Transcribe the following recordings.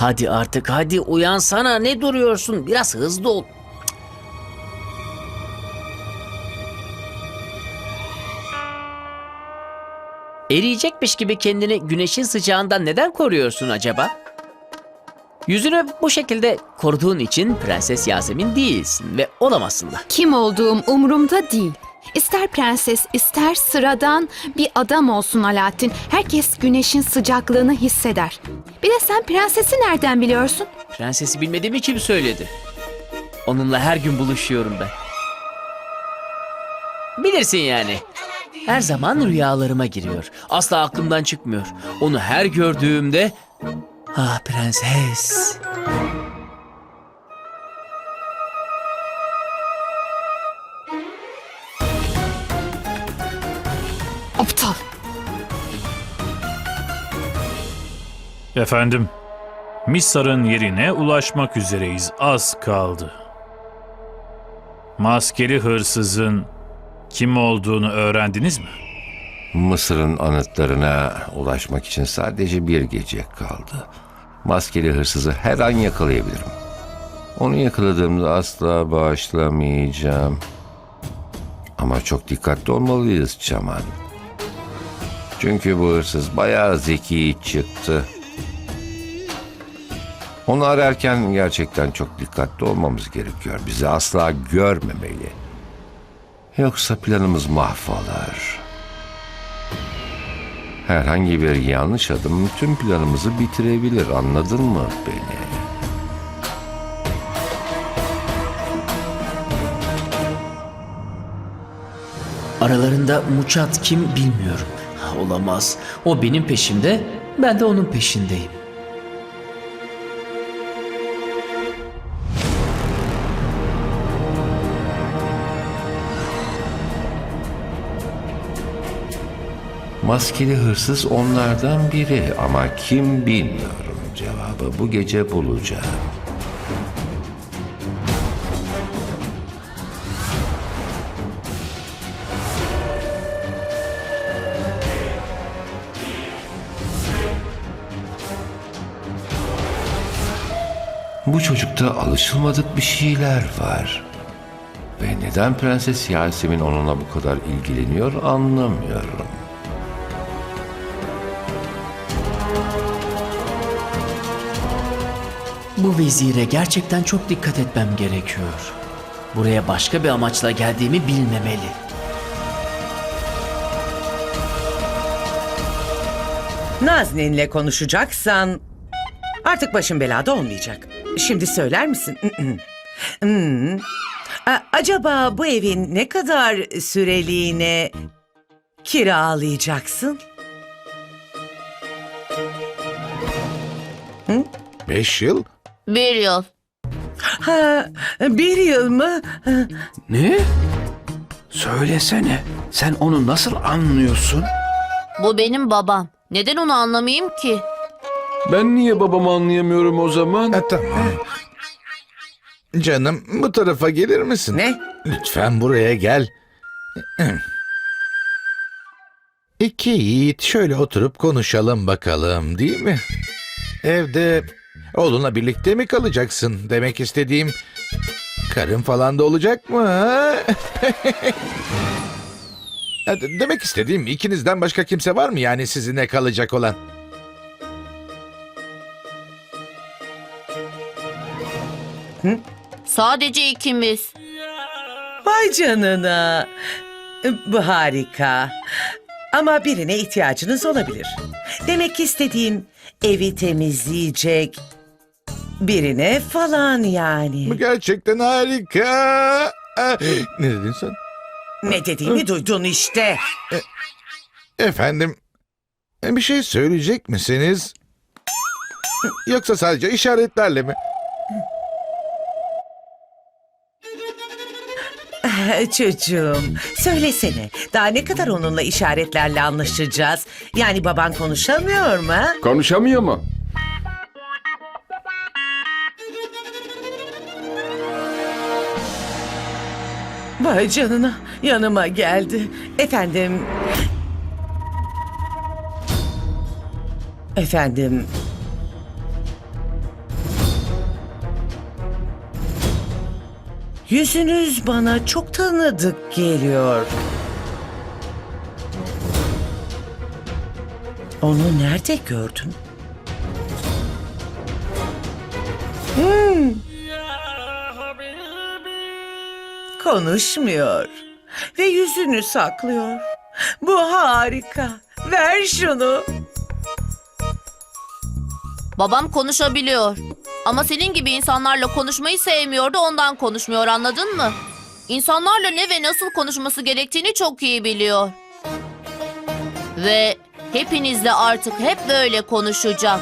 Hadi artık hadi uyansana ne duruyorsun? Biraz hızlı ol. Eriyecekmiş gibi kendini güneşin sıcağından neden koruyorsun acaba? Yüzünü bu şekilde koruduğun için Prenses Yasemin değilsin ve olamazsın da. Kim olduğum umurumda değil. İster prenses, ister sıradan bir adam olsun Alaaddin. Herkes güneşin sıcaklığını hisseder. Bir de sen prensesi nereden biliyorsun? Prensesi bilmediğimi kim söyledi? Onunla her gün buluşuyorum ben. Bilirsin yani. Her zaman rüyalarıma giriyor. Asla aklımdan çıkmıyor. Onu her gördüğümde... Ah prenses. Efendim, Missar'ın yerine ulaşmak üzereyiz. Az kaldı. Maskeli hırsızın kim olduğunu öğrendiniz mi? Mısır'ın anıtlarına ulaşmak için sadece bir gece kaldı. Maskeli hırsızı her an yakalayabilirim. Onu yakaladığımda asla bağışlamayacağım. Ama çok dikkatli olmalıyız Çaman. Çünkü bu hırsız bayağı zeki çıktı. Onu ararken gerçekten çok dikkatli olmamız gerekiyor. Bizi asla görmemeli. Yoksa planımız mahvolur. Herhangi bir yanlış adım tüm planımızı bitirebilir. Anladın mı beni? Aralarında Muçat kim bilmiyorum. Olamaz. O benim peşimde, ben de onun peşindeyim. Maskeli hırsız onlardan biri ama kim bilmiyorum. Cevabı bu gece bulacağım. Bu çocukta alışılmadık bir şeyler var. Ve neden Prenses Yasemin onunla bu kadar ilgileniyor anlamıyorum. Bu vezire gerçekten çok dikkat etmem gerekiyor. Buraya başka bir amaçla geldiğimi bilmemeli. Naznin'le konuşacaksan artık başın belada olmayacak. Şimdi söyler misin? Hmm. A- Acaba bu evin ne kadar süreliğine kiralayacaksın? Beş yıl? Bir yıl. Ha, bir yıl mı? Ne? Söylesene. Sen onu nasıl anlıyorsun? Bu benim babam. Neden onu anlamayayım ki? Ben niye babamı anlayamıyorum o zaman? Ha, tamam. Canım bu tarafa gelir misin? Ne? Lütfen buraya gel. İki yiğit şöyle oturup konuşalım bakalım değil mi? Evde oğlunla birlikte mi kalacaksın demek istediğim karın falan da olacak mı? ha? Ha, de- Demek istediğim ikinizden başka kimse var mı yani sizinle kalacak olan? Sadece ikimiz. Vay canına. Bu harika. Ama birine ihtiyacınız olabilir. Demek istediğim evi temizleyecek birine falan yani. Bu gerçekten harika. Ha, Ne dedin sen? Ne dediğimi duydun işte. Efendim, e, bir şey söyleyecek misiniz? Yoksa sadece işaretlerle mi? Çocuğum, söylesene. Daha ne kadar onunla işaretlerle anlaşacağız? Yani baban konuşamıyor mu? ha? Konuşamıyor mu? Vay canına, yanıma geldi. Efendim... Efendim... Yüzünüz bana çok tanıdık geliyor. Onu nerede gördün? Hmm. Konuşmuyor ve yüzünü saklıyor. Bu harika. Ver şunu. Babam konuşabiliyor. Ama senin gibi insanlarla konuşmayı sevmiyordu ondan konuşmuyor anladın mı? İnsanlarla ne ve nasıl konuşması gerektiğini çok iyi biliyor. Ve hepinizle artık hep böyle konuşacak.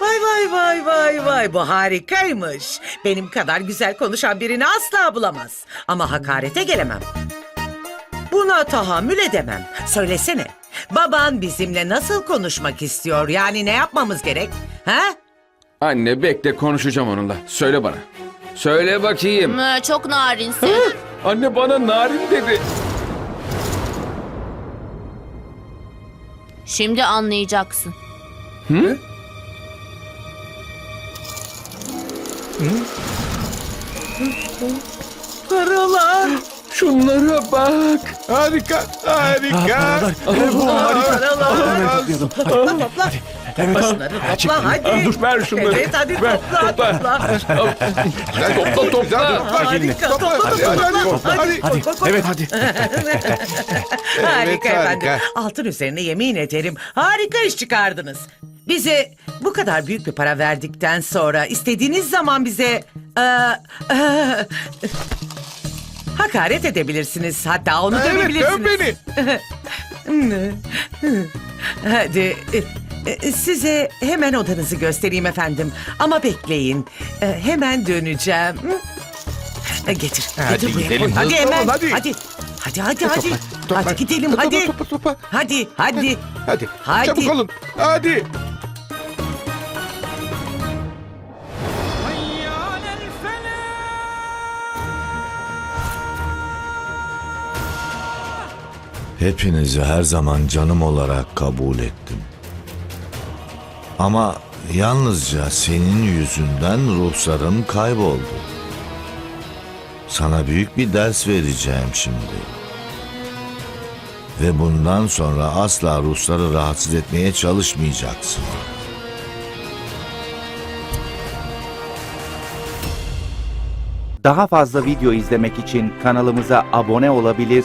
Vay vay vay vay vay bu harikaymış. Benim kadar güzel konuşan birini asla bulamaz. Ama hakarete gelemem. Buna tahammül edemem. Söylesene. Baban bizimle nasıl konuşmak istiyor? Yani ne yapmamız gerek? Ha? Anne bekle konuşacağım onunla. Söyle bana. Söyle bakayım. Hı, çok narinsin. Anne bana narin dedi. Şimdi anlayacaksın. Paralar. Şunlara bak. Harika, harika. Paralar. Topla topla. Şunları topla hadi. Dur ver şunları. Evet hadi Ver, topla topla. topla. Topla topla. Harika topla topla. Hadi. Hadi. Koy, koy, Evet hadi. Harika Evet, efendim. harika. Altın üzerine yemin ederim harika iş çıkardınız. Bize bu kadar büyük bir para verdikten sonra istediğiniz zaman bize e, e, hakaret edebilirsiniz. Hatta onu Evet, dövebilirsiniz. dön beni. Hadi e, e, size hemen odanızı göstereyim efendim. Ama bekleyin. E, Hemen döneceğim. Getir. Hadi getir buraya gidelim. Hadi hemen. hadi. Hadi. Hadi hadi hadi. topla. Hadi gidelim Topla, hadi. topla, topla. Hadi hadi. Hadi, Hadi. çabuk olun. Hadi. Hepinizi her zaman canım olarak kabul ettim. Ama yalnızca senin yüzünden ruhsarım kayboldu. Sana büyük bir ders vereceğim şimdi. Ve bundan sonra asla ruhsarı rahatsız etmeye çalışmayacaksın. Daha fazla video izlemek için kanalımıza abone olabilir,